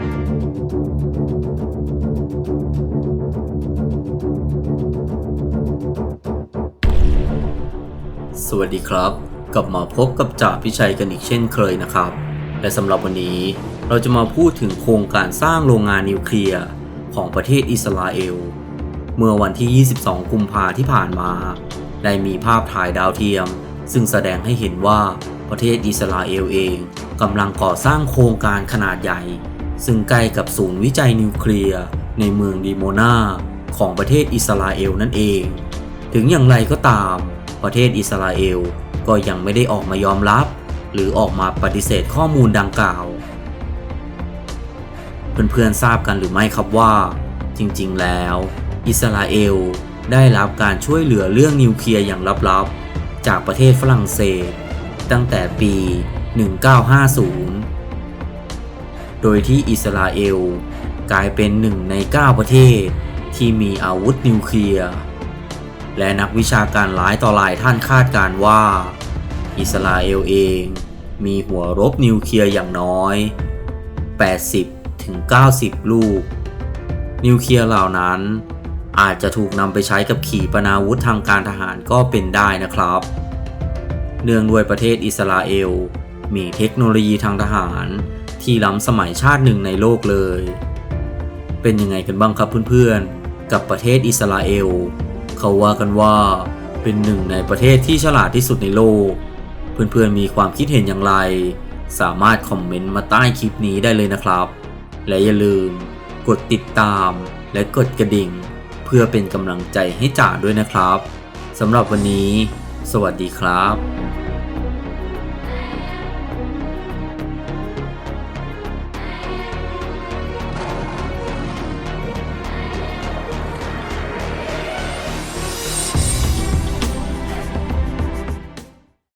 สวัสดีครับ กลับมาพบกับจ่าพิชัยกันอีกเช่นเคยนะครับ และสำหรับวันนี้เราจะมาพูดถึงโครงการสร้างโรงงานนิวเคลียร์ของประเทศอิสราเอล เมื่อวันที่ 22 กุมภาที่ผ่านมา ได้มีภาพถ่ายดาวเทียม ซึ่งแสดงให้เห็นว่าประเทศอิสราเอลเองกำลังก่อสร้างโครงการขนาดใหญ่ ซึ่งใกล้กับศูนย์วิจัยนิวเคลียร์ในเมืองดิโมนาของประเทศอิสราเอลนั่นเอง ถึงอย่างไรก็ตาม ประเทศอิสราเอลก็ยังไม่ได้ออกมายอมรับ หรือออกมาปฏิเสธข้อมูลดังกล่าว เพื่อนๆทราบกันหรือไม่ครับว่า จริงๆแล้ว อิสราเอลได้รับการช่วยเหลือเรื่องนิวเคลียร์อย่างลับๆ จากประเทศฝรั่งเศส ตั้งแต่ปี 1950 โดยที่อิสราเอลกลายเป็นหนึ่งใน 9 ประเทศที่มีอาวุธนิวเคลียร์ และนักวิชาการหลายต่อหลายท่านคาดการว่า อิสราเอลเองมีหัวรบนิวเคลียร์อย่างน้อย 80ถึง90ลูก นิวเคลียร์เหล่านั้นอาจจะถูกนำไปใช้กับขีปนาวุธทางการทหารก็เป็นได้นะครับ เนื่องด้วยประเทศอิสราเอลมีเทคโนโลยีทางทหาร ที่ล้ำสมัยชาติหนึ่งในโลกเลย เป็นยังไงกันบ้างครับเพื่อนๆ กับประเทศอิสราเอล เขาว่ากันว่าเป็นหนึ่งในประเทศที่ฉลาดที่สุดในโลก เพื่อนๆมีความคิดเห็นอย่างไร สามารถคอมเมนต์มาใต้คลิปนี้ได้เลยนะครับ และอย่าลืม กดติดตามและกดกระดิ่ง เพื่อเป็นกำลังใจให้จ่าด้วยนะครับสำหรับวันนี้ สวัสดีครับ